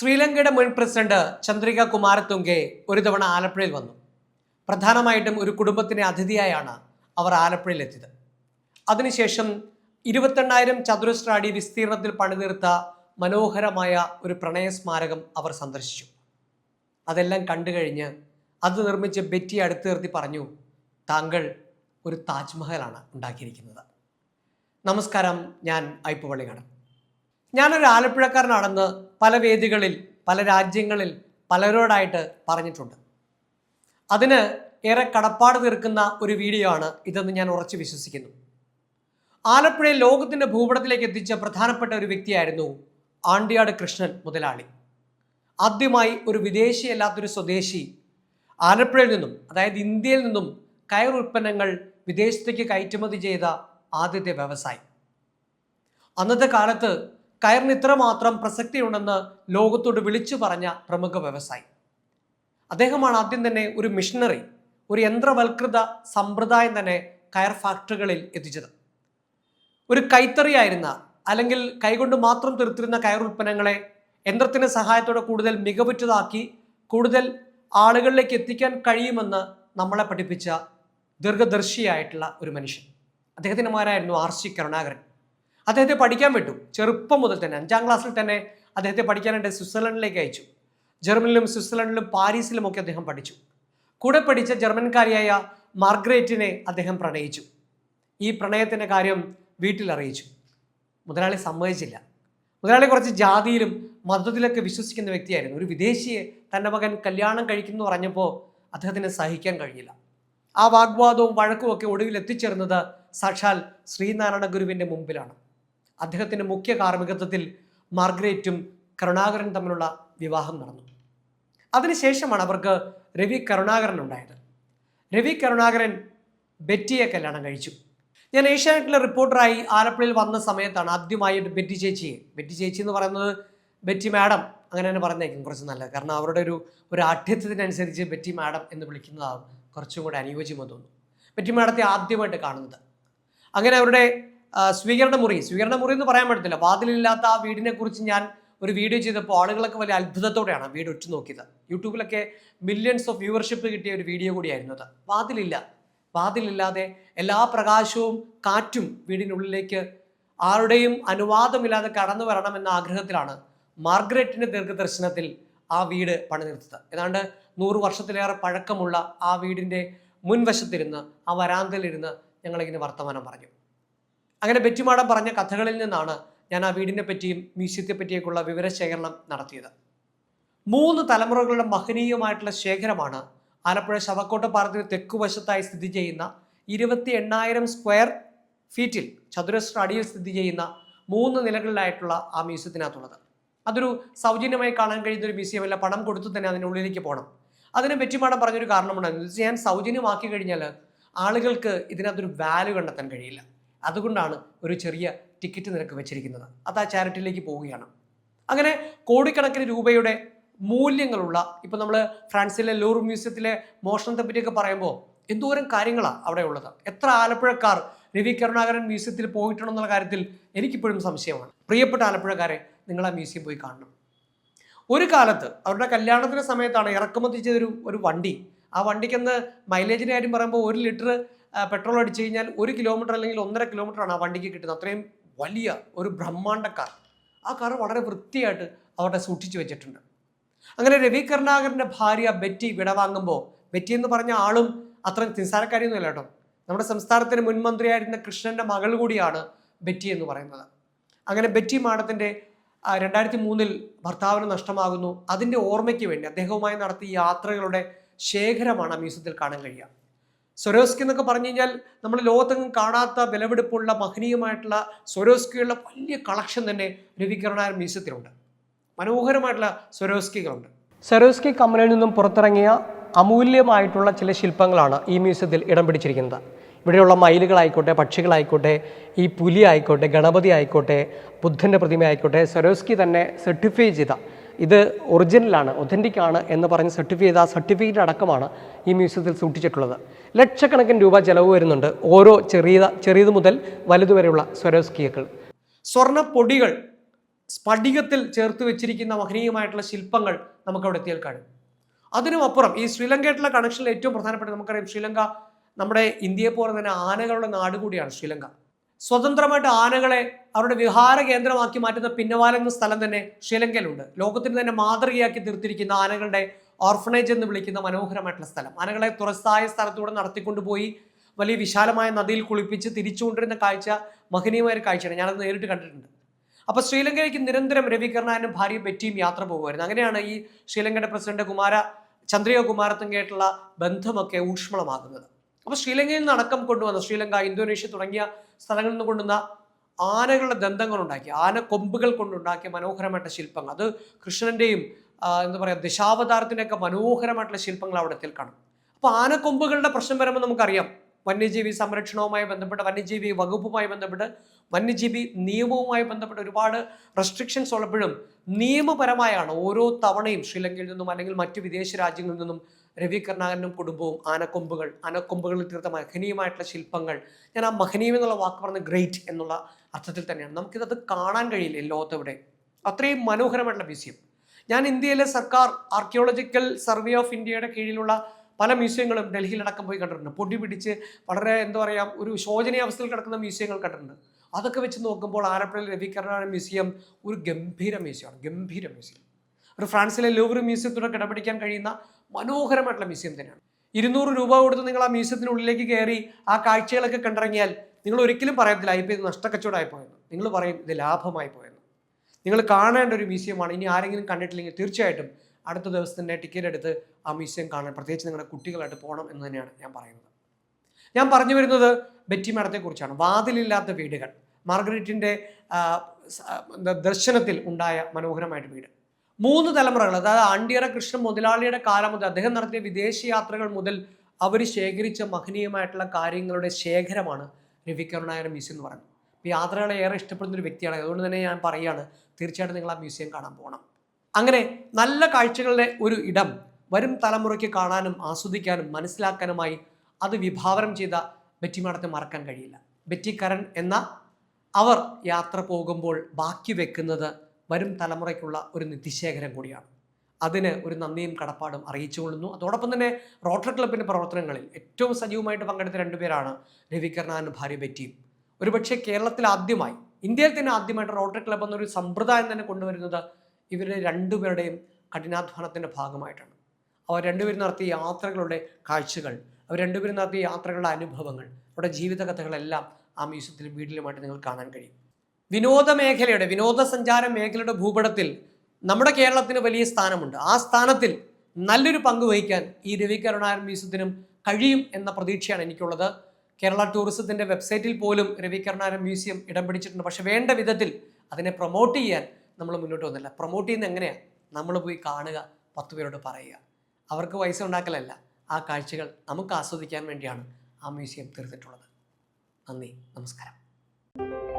ശ്രീലങ്കയുടെ മുൻ പ്രസിഡന്റ് ചന്ദ്രിക കുമാരത്തുങ്കെ ഒരു തവണ ആലപ്പുഴയിൽ വന്നു. പ്രധാനമായിട്ടും ഒരു കുടുംബത്തിനെ അതിഥിയായാണ് അവർ ആലപ്പുഴയിൽ എത്തിയത് അതിനുശേഷം ഇരുപത്തെണ്ണായിരം ചതുരശ്ര അടി വിസ്തീർണത്തിൽ പണിതീർത്ത മനോഹരമായ ഒരു പ്രണയ സ്മാരകം അവർ സന്ദർശിച്ചു. അതെല്ലാം കണ്ടു കഴിഞ്ഞ് അത് നിർമ്മിച്ച് ബെറ്റി അടുത്ത് നിർത്തി പറഞ്ഞു താങ്കൾ ഒരു താജ്മഹലാണ് ഉണ്ടാക്കിയിരിക്കുന്നത്. നമസ്കാരം ഞാൻ ഐപ്പ് പള്ളിക്കാടൻ ഞാനൊരു ആലപ്പുഴക്കാരനാണെന്ന് പല വേദികളിൽ പല രാജ്യങ്ങളിൽ പലരോടായിട്ട് പറഞ്ഞിട്ടുണ്ട്. അതിന് ഏറെ കടപ്പാട് തീർക്കുന്ന ഒരു വീഡിയോ ആണ് ഇതെന്ന് ഞാൻ ഉറച്ചു വിശ്വസിക്കുന്നു. ആലപ്പുഴയെ ലോകത്തിന്റെ ഭൂപടത്തിലേക്ക് എത്തിച്ച പ്രധാനപ്പെട്ട ഒരു വ്യക്തിയായിരുന്നു ആണ്ടിയാട് കൃഷ്ണൻ മുതലാളി. ആദ്യമായി ഒരു വിദേശിയല്ലാത്തൊരു സ്വദേശി ആലപ്പുഴയിൽ നിന്നും അതായത് ഇന്ത്യയിൽ നിന്നും കയർ ഉൽപ്പന്നങ്ങൾ വിദേശത്തേക്ക് കയറ്റുമതി ചെയ്ത ആദ്യത്തെ വ്യവസായി. അന്നത്തെ കാലത്ത് കയറിന് ഇത്രമാത്രം പ്രസക്തിയുണ്ടെന്ന് ലോകത്തോട് വിളിച്ചു പറഞ്ഞ പ്രമുഖ വ്യവസായി. അദ്ദേഹമാണ് ആദ്യം തന്നെ ഒരു മിഷണറി ഒരു യന്ത്രവൽകൃത സമ്പ്രദായം തന്നെ കയർ ഫാക്ടറികളിൽ എത്തിച്ചത്. ഒരു കൈത്തറിയായിരുന്ന അല്ലെങ്കിൽ കൈകൊണ്ട് മാത്രം തീർത്തിരുന്ന കയർ ഉൽപ്പന്നങ്ങളെ യന്ത്രത്തിന്റെ സഹായത്തോടെ കൂടുതൽ മികവുറ്റതാക്കി കൂടുതൽ ആളുകളിലേക്ക് എത്തിക്കാൻ കഴിയുമെന്ന് നമ്മളെ പഠിപ്പിച്ച ദീർഘദർശിയായിട്ടുള്ള ഒരു മനുഷ്യൻ. അദ്ദേഹത്തിന്റെ മകനായിരുന്നു ആർ സി കരുണാകരൻ. അദ്ദേഹത്തെ പഠിക്കാൻ വിട്ടു. ചെറുപ്പം മുതൽ തന്നെ അഞ്ചാം ക്ലാസ്സിൽ തന്നെ അദ്ദേഹത്തെ പഠിക്കാനായിട്ട് സ്വിറ്റ്സർലൻഡിലേക്ക് അയച്ചു. ജർമ്മനിലും സ്വിറ്റ്സർലൻഡിലും പാരീസിലും ഒക്കെ അദ്ദേഹം പഠിച്ചു. കൂടെ പഠിച്ച ജർമ്മൻകാരിയായ മാർഗ്രേറ്റിനെ അദ്ദേഹം പ്രണയിച്ചു. ഈ പ്രണയത്തിന്റെ കാര്യം വീട്ടിൽ അറിയിച്ചു. മുതലാളി സമ്മതിച്ചില്ല. മുതലാളി കുറച്ച് ജാതിയിലും മതത്തിലൊക്കെ വിശ്വസിക്കുന്ന വ്യക്തിയായിരുന്നു. ഒരു വിദേശിയെ തന്റെ മകൻ കല്യാണം കഴിക്കുന്നു പറഞ്ഞപ്പോൾ അദ്ദേഹത്തിന് സഹിക്കാൻ കഴിഞ്ഞില്ല. ആ വാഗ്വാദവും വഴക്കും ഒക്കെ ഒടുവിൽ എത്തിച്ചേർന്നത് സാക്ഷാൽ ശ്രീനാരായണ ഗുരുവിന്റെ മുമ്പിലാണ്. അദ്ദേഹത്തിന്റെ മുഖ്യ കാർമ്മികത്വത്തിൽ മാർഗ്രേറ്റും കരുണാകരൻ തമ്മിലുള്ള വിവാഹം നടന്നു. അതിനുശേഷമാണ് അവർക്ക് രവി കരുണാകരൻ ഉണ്ടായത്. രവി കരുണാകരൻ ബെറ്റിയെ കല്യാണം കഴിച്ചു. ഞാൻ ഏഷ്യാനെറ്റിലെ റിപ്പോർട്ടറായി ആലപ്പുഴയിൽ വന്ന സമയത്താണ് ആദ്യമായിട്ട് ബെറ്റി ചേച്ചിയെ. ബെറ്റി ചേച്ചി എന്ന് പറയുന്നത് ബെറ്റി മാഡം അങ്ങനെ തന്നെ പറഞ്ഞേക്കും. കുറച്ച് നല്ലത്. കാരണം അവരുടെ ഒരു ഒരു ആഠ്യത്വത്തിനനുസരിച്ച് ബെറ്റി മാഡം എന്ന് വിളിക്കുന്നതാണ് കുറച്ചും കൂടെ അനുയോജ്യമെന്ന് തോന്നുന്നു. ബെറ്റി മാഡത്തെ ആദ്യമായിട്ട് കാണുന്നത്. അങ്ങനെ അവരുടെ സ്വീകരണ മുറി. സ്വീകരണ മുറി എന്ന് പറയാൻ പറ്റത്തില്ല. വാതിലില്ലാത്ത ആ വീടിനെ കുറിച്ച് ഞാൻ ഒരു വീഡിയോ ചെയ്തപ്പോൾ ആളുകളൊക്കെ വലിയ അത്ഭുതത്തോടെയാണ് വീട് ഉറ്റുനോക്കിയത്. യൂട്യൂബിലൊക്കെ മില്യൺസ് ഓഫ് വ്യൂവർഷിപ്പ് കിട്ടിയ ഒരു വീഡിയോ കൂടിയായിരുന്നു അത്. വാതിലില്ല. വാതിലില്ലാതെ എല്ലാ പ്രകാശവും കാറ്റും വീടിനുള്ളിലേക്ക് ആരുടെയും അനുവാദമില്ലാതെ കടന്നു വരണമെന്ന ആഗ്രഹത്തിലാണ് മാർഗ്രറ്റിന്റെ ദീർഘദർശനത്തിൽ ആ വീട് പണിനിർത്തത് ഏതാണ്ട് നൂറ് വർഷത്തിലേറെ പഴക്കമുള്ള ആ വീടിന്റെ മുൻവശത്തിരുന്ന് ആ വരാന്തയിലിരുന്ന് ഞങ്ങളിങ്ങനെ വർത്തമാനം പറഞ്ഞു. അങ്ങനെ ബെറ്റിമാടം പറഞ്ഞ കഥകളിൽ നിന്നാണ് ഞാൻ ആ വീടിനെ പറ്റിയും മ്യൂസിയത്തെ പറ്റിയൊക്കെയുള്ള വിവരശേഖരണം നടത്തിയത്. മൂന്ന് തലമുറകളുടെ മഹനീയമായിട്ടുള്ള ശേഖരമാണ് ആലപ്പുഴ ശവക്കോട്ട പാർക്കിന് തെക്കുവശത്തായി സ്ഥിതി ചെയ്യുന്ന ഇരുപത്തി എണ്ണായിരം സ്ക്വയർ ഫീറ്റിൽ ചതുരശ്ര അടിയിൽ സ്ഥിതി ചെയ്യുന്ന മൂന്ന് നിലകളിലായിട്ടുള്ള ആ മ്യൂസിയത്തിനകത്തുള്ളത്. അതൊരു സൗജന്യമായി കാണാൻ കഴിയുന്ന ഒരു മ്യൂസിയമല്ല പണം കൊടുത്തു തന്നെ അതിനുള്ളിലേക്ക് പോകണം. അതിനെ പറ്റിമാടം പറഞ്ഞൊരു കാരണമുണ്ടായിരുന്നു. ഞാൻ സൗജന്യമാക്കി കഴിഞ്ഞാൽ ആളുകൾക്ക് ഇതിനകത്തൊരു വാല്യൂ കണ്ടെത്താൻ കഴിയില്ല. അതുകൊണ്ടാണ് ഒരു ചെറിയ ടിക്കറ്റ് നിരക്ക് വെച്ചിരിക്കുന്നത്. അത് ആ ചാരിറ്റിയിലേക്ക് പോവുകയാണ്. അങ്ങനെ കോടിക്കണക്കിന് രൂപയുടെ മൂല്യങ്ങളുള്ള ഇപ്പം നമ്മൾ ഫ്രാൻസിലെ ലൂർ മ്യൂസിയത്തിലെ മോഷണത്തെ പറ്റിയൊക്കെ പറയുമ്പോൾ എന്തോരം കാര്യങ്ങളാണ് അവിടെ ഉള്ളത്. എത്ര ആലപ്പുഴക്കാർ രവി കരുണാകരൻ മ്യൂസിയത്തിൽ പോയിട്ടുണ്ടെന്നുള്ള കാര്യത്തിൽ എനിക്കിപ്പോഴും സംശയമാണ്. പ്രിയപ്പെട്ട ആലപ്പുഴക്കാരെ നിങ്ങൾ ആ മ്യൂസിയം പോയി കാണണം. ഒരു കാലത്ത് അവരുടെ കല്യാണത്തിന്റെ സമയത്താണ് ഇറക്കുമതി ചെയ്തൊരു ഒരു വണ്ടി. ആ വണ്ടിക്കെന്ന് മൈലേജിന്റെ കാര്യം പറയുമ്പോൾ ഒരു ലിറ്റർ പെട്രോൾ അടിച്ചു കഴിഞ്ഞാൽ ഒരു കിലോമീറ്റർ അല്ലെങ്കിൽ ഒന്നര കിലോമീറ്റർ ആണ് ആ വണ്ടിക്ക് കിട്ടുന്നത്. അത്രയും വലിയ ഒരു ബ്രഹ്മാണ്ട കാർ. ആ കാർ വളരെ വൃത്തിയായിട്ട് അവിടെ സൂക്ഷിച്ചു വെച്ചിട്ടുണ്ട്. അങ്ങനെ രവി കരുണാകരന്റെ ഭാര്യ ബെറ്റി വിടവാങ്ങുമ്പോൾ ബെറ്റി എന്ന് പറഞ്ഞ ആളും അത്ര നിസ്സാരക്കാരിയൊന്നും അല്ല കേട്ടോ. നമ്മുടെ സംസ്ഥാനത്തിന് മുൻമന്ത്രിയായിരുന്ന കൃഷ്ണന്റെ മകൾ കൂടിയാണ് ബെറ്റി എന്ന് പറയുന്നത്. അങ്ങനെ ബെറ്റി മാഡത്തിന്റെ രണ്ടായിരത്തി മൂന്നിൽ ഭർത്താവിന് നഷ്ടമാകുന്നു. അതിന്റെ ഓർമ്മയ്ക്ക് വേണ്ടി അദ്ദേഹവുമായി നടത്തിയ യാത്രകളുടെ ശേഖരമാണ് മ്യൂസിയത്തിൽ കാണാൻ കഴിയുക. സൊരോസ്കി എന്നൊക്കെ പറഞ്ഞു കഴിഞ്ഞാൽ നമ്മൾ ലോകത്തെങ്ങും കാണാത്ത വിലവെടുപ്പുള്ള മഹനീയമായിട്ടുള്ള സൊരോസ്കിയുള്ള വലിയ കളക്ഷൻ തന്നെ രവികരണായ മ്യൂസിയത്തിലുണ്ട്. മനോഹരമായിട്ടുള്ള സൊരോസ്കികളുണ്ട്. സ്വരോസ്കി കമ്പനിയിൽ നിന്നും പുറത്തിറങ്ങിയ അമൂല്യമായിട്ടുള്ള ചില ശില്പങ്ങളാണ് ഈ മ്യൂസിയത്തിൽ ഇടം പിടിച്ചിരിക്കുന്നത്. ഇവിടെയുള്ള മയിലുകളായിക്കോട്ടെ പക്ഷികളായിക്കോട്ടെ ഈ പുലി ആയിക്കോട്ടെ ഗണപതി ആയിക്കോട്ടെ ബുദ്ധന്റെ പ്രതിമ ആയിക്കോട്ടെ സൊരോസ്കി തന്നെ സർട്ടിഫൈ ചെയ്ത ഇത് ഒറിജിനലാണ് ഒതന്റിക് ആണ് എന്ന് പറഞ്ഞ് സർട്ടിഫൈ ചെയ്ത ആ സർട്ടിഫിക്കറ്റ് അടക്കമാണ് ഈ മ്യൂസിയത്തിൽ സൂക്ഷിച്ചിട്ടുള്ളത്. ലക്ഷക്കണക്കിന് രൂപ ചെലവ് വരുന്നുണ്ട് ഓരോ ചെറിയ ചെറിയത് മുതൽ വലുതുവരെയുള്ള സ്വരോസ്കിയകൾ. സ്വർണ പൊടികൾ സ്ഫടികത്തിൽ ചേർത്ത് വെച്ചിരിക്കുന്ന മഹനീയമായിട്ടുള്ള ശില്പങ്ങൾ നമുക്കവിടെ എത്തിയാൽ കാണും. അതിനുമപ്പുറം ഈ ശ്രീലങ്കയായിട്ടുള്ള കണക്ഷനിൽ ഏറ്റവും പ്രധാനപ്പെട്ട നമുക്കറിയാം ശ്രീലങ്ക നമ്മുടെ ഇന്ത്യയെ പോലെ തന്നെ ആനകളുടെ നാട് കൂടിയാണ് ശ്രീലങ്ക. സ്വതന്ത്രമായിട്ട് ആനകളെ അവരുടെ വിഹാര കേന്ദ്രമാക്കി മാറ്റുന്ന പിന്നവാല എന്ന സ്ഥലം തന്നെ ശ്രീലങ്കയിലുണ്ട്. ലോകത്തിന് തന്നെ മാതൃകയാക്കി തീർത്തിരിക്കുന്ന ആനകളുടെ ഓർഫണേജ് എന്ന് വിളിക്കുന്ന മനോഹരമായിട്ടുള്ള സ്ഥലം. ആനകളെ തുറസ്സായ സ്ഥലത്തൂടെ നടത്തിക്കൊണ്ടുപോയി വലിയ വിശാലമായ നദിയിൽ കുളിപ്പിച്ച് തിരിച്ചു കൊണ്ടിരുന്ന കാഴ്ച മഹനീയമായ ഒരു കാഴ്ചയാണ്. ഞാനത് നേരിട്ട് കണ്ടിട്ടുണ്ട്. അപ്പോൾ ശ്രീലങ്കയിലേക്ക് നിരന്തരം രവികർണാനും ഭാര്യ ബെറ്റിയും യാത്ര പോകുമായിരുന്നു. അങ്ങനെയാണ് ഈ ശ്രീലങ്കയുടെ പ്രസിഡന്റ് കുമാര ചന്ദ്രിക കുമാരത്തുങ്കയായിട്ടുള്ള ബന്ധമൊക്കെ ഊഷ്മളമാകുന്നത്. അപ്പോൾ ശ്രീലങ്കയിൽ നിന്ന് അടക്കം കൊണ്ടുവന്ന ശ്രീലങ്ക ഇന്തോനേഷ്യ തുടങ്ങിയ സ്ഥലങ്ങളിൽ നിന്ന് കൊണ്ടുവന്ന ആനകളുടെ ദന്തങ്ങൾ ഉണ്ടാക്കി ആന കൊമ്പുകൾ കൊണ്ടുണ്ടാക്കിയ മനോഹരമായിട്ടുള്ള ശില്പങ്ങൾ. അത് കൃഷ്ണന്റെയും എന്താ പറയുക ദശാവതാരത്തിന്റെയൊക്കെ മനോഹരമായിട്ടുള്ള ശില്പങ്ങൾ അവിടെ കാണും. അപ്പോൾ ആനക്കൊമ്പുകളുടെ പ്രശ്നം വരുമ്പോൾ നമുക്കറിയാം വന്യജീവി സംരക്ഷണവുമായി ബന്ധപ്പെട്ട് വന്യജീവി വകുപ്പുമായി ബന്ധപ്പെട്ട് വന്യജീവി നിയമവുമായി ബന്ധപ്പെട്ട് ഒരുപാട് റെസ്ട്രിക്ഷൻസ് ഉള്ളപ്പോഴും നിയമപരമായാണ് ഓരോ തവണയും ശ്രീലങ്കയിൽ നിന്നും അല്ലെങ്കിൽ മറ്റു വിദേശ രാജ്യങ്ങളിൽ നിന്നും രവി കർണാകരനും കുടുംബവും ആനക്കൊമ്പുകൾ ആനക്കൊമ്പുകളിൽ തീർത്ത മഹനീയമായിട്ടുള്ള ശില്പങ്ങൾ. ഞാൻ ആ മഹനീയം എന്നുള്ള വാക്ക് പറഞ്ഞ ഗ്രേറ്റ് എന്നുള്ള അർത്ഥത്തിൽ തന്നെയാണ്. നമുക്കിതത് കാണാൻ കഴിയില്ല ലോകത്തെവിടെ അത്രയും മനോഹരമായിട്ടുള്ള മ്യൂസിയം. ഞാൻ ഇന്ത്യയിലെ സർക്കാർ ആർക്കിയോളജിക്കൽ സർവേ ഓഫ് ഇന്ത്യയുടെ കീഴിലുള്ള പല മ്യൂസിയങ്ങളും ഡൽഹിയിലടക്കം പോയി കണ്ടിട്ടുണ്ട്. പൊടി പിടിച്ച് വളരെ എന്താ പറയുക ഒരു ശോചനീയാവസ്ഥയിൽ കിടക്കുന്ന മ്യൂസിയങ്ങൾ കണ്ടിട്ടുണ്ട്. അതൊക്കെ വെച്ച് നോക്കുമ്പോൾ ആലപ്പുഴയിൽ രവികരണ മ്യൂസിയം ഒരു ഗംഭീര മ്യൂസിയമാണ്. ഗംഭീര മ്യൂസിയം. ഒരു ഫ്രാൻസിലെ ലൂവർ മ്യൂസിയത്തോടെ കിടപിടിക്കാൻ കഴിയുന്ന മനോഹരമായിട്ടുള്ള മ്യൂസിയം തന്നെയാണ്. ഇരുന്നൂറ് രൂപ കൊടുത്ത് നിങ്ങൾ ആ മ്യൂസിയത്തിനുള്ളിലേക്ക് കയറി ആ കാഴ്ചകളൊക്കെ കണ്ടിറങ്ങിയാൽ നിങ്ങൾ ഒരിക്കലും പറയത്തില്ല ഇപ്പോൾ ഇത് നഷ്ടക്കച്ചവടമായി പോയെന്ന്. നിങ്ങൾ പറയും ഇത് ലാഭമായി പോയെന്ന്. നിങ്ങൾ കാണേണ്ട ഒരു മ്യൂസിയമാണ്. ഇനി ആരെങ്കിലും കണ്ടിട്ടില്ലെങ്കിൽ തീർച്ചയായിട്ടും അടുത്ത ദിവസം തന്നെ ടിക്കറ്റ് എടുത്ത് ആ മ്യൂസിയം കാണാൻ പ്രത്യേകിച്ച് നിങ്ങളുടെ കുട്ടികളായിട്ട് പോകണം എന്ന് തന്നെയാണ് ഞാൻ പറയുന്നത്. ഞാൻ പറഞ്ഞു വരുന്നത് ബെറ്റി മേടത്തെക്കുറിച്ചാണ് വാതിലില്ലാത്ത വീടുകൾ. മാർഗരറ്റിന്റെ ദർശനത്തിൽ ഉണ്ടായ മനോഹരമായിട്ട് വീട്. മൂന്ന് തലമുറകൾ അതായത് അണ്ടിയറ കൃഷ്ണ മുതലാളിയുടെ കാലം മുതൽ അദ്ദേഹം നടത്തിയ വിദേശ യാത്രകൾ മുതൽ അവർ ശേഖരിച്ച മഹനീയമായിട്ടുള്ള കാര്യങ്ങളുടെ ശേഖരമാണ് രവി കരുണാകര മ്യൂസിയം എന്ന് പറയുന്നത്. ഈ യാത്രകളെ ഏറെ ഇഷ്ടപ്പെടുന്ന ഒരു വ്യക്തിയാണ്. അതുകൊണ്ട് തന്നെ ഞാൻ പറയുകയാണ് തീർച്ചയായിട്ടും നിങ്ങൾ ആ മ്യൂസിയം കാണാൻ പോകണം. അങ്ങനെ നല്ല കാഴ്ചകളുടെ ഒരു ഇടം വരും തലമുറയ്ക്ക് കാണാനും ആസ്വദിക്കാനും മനസ്സിലാക്കാനുമായി അത് വിഭാവനം ചെയ്ത ബെറ്റി മാഡത്തെ മറക്കാൻ കഴിയില്ല. ബെറ്റിക്കരൻ എന്ന അവർ യാത്ര പോകുമ്പോൾ ബാക്കി വെക്കുന്നത് വരും തലമുറയ്ക്കുള്ള ഒരു നിധിശേഖരം കൂടിയാണ്. അതിന് ഒരു നന്ദിയും കടപ്പാടും അറിയിച്ചുകൊള്ളുന്നു. അതോടൊപ്പം തന്നെ റോട്ടറി ക്ലബിന്റെ പ്രവർത്തനങ്ങളിൽ ഏറ്റവും സജീവമായിട്ട് പങ്കെടുത്ത രണ്ടുപേരാണ് രവികർണാനും ഭാര്യ ബെറ്റിയും. ഒരുപക്ഷെ കേരളത്തിൽ ആദ്യമായി ഇന്ത്യയിൽ തന്നെ ആദ്യമായിട്ട് റോട്ടറി ക്ലബ് എന്നൊരു സമ്പ്രദായം തന്നെ കൊണ്ടുവരുന്നത് ഇവരുടെ രണ്ടുപേരുടെയും കഠിനാധ്വാനത്തിന്റെ ഭാഗമായിട്ടാണ്. അവർ രണ്ടുപേരും നടത്തിയ യാത്രകളുടെ കാഴ്ചകൾ അവർ രണ്ടുപേരും നടത്തിയ യാത്രകളുടെ അനുഭവങ്ങൾ അവരുടെ ജീവിതകഥകളെല്ലാം ആ മ്യൂസിയത്തിലും വീട്ടിലുമായിട്ട് നിങ്ങൾ കാണാൻ കഴിയും. വിനോദ മേഖലയുടെ വിനോദസഞ്ചാര മേഖലയുടെ ഭൂപടത്തിൽ നമ്മുടെ കേരളത്തിന് വലിയ സ്ഥാനമുണ്ട്. ആ സ്ഥാനത്തിൽ നല്ലൊരു പങ്ക് വഹിക്കാൻ ഈ രവി കരുണാകരൻ മ്യൂസിയത്തിനും കഴിയും എന്ന പ്രതീക്ഷയാണ് എനിക്കുള്ളത്. കേരള ടൂറിസത്തിന്റെ വെബ്സൈറ്റിൽ പോലും രവി കരുണാകരൻ മ്യൂസിയം ഇടം പിടിച്ചിട്ടുണ്ട്. പക്ഷേ വേണ്ട വിധത്തിൽ അതിനെ പ്രൊമോട്ട് ചെയ്യാൻ നമ്മൾ മുന്നോട്ട് വന്നില്ല. പ്രൊമോട്ട് ചെയ്യുന്നത് എങ്ങനെയാണ് നമ്മൾ പോയി കാണുക പത്ത് പേരോട് പറയുക. അവർക്ക് പൈസ ഉണ്ടാക്കലല്ല. ആ കാഴ്ചകൾ നമുക്ക് ആസ്വദിക്കാൻ വേണ്ടിയാണ് ആ മ്യൂസിയം തീർത്തിട്ടുള്ളത്. നന്ദി. നമസ്കാരം.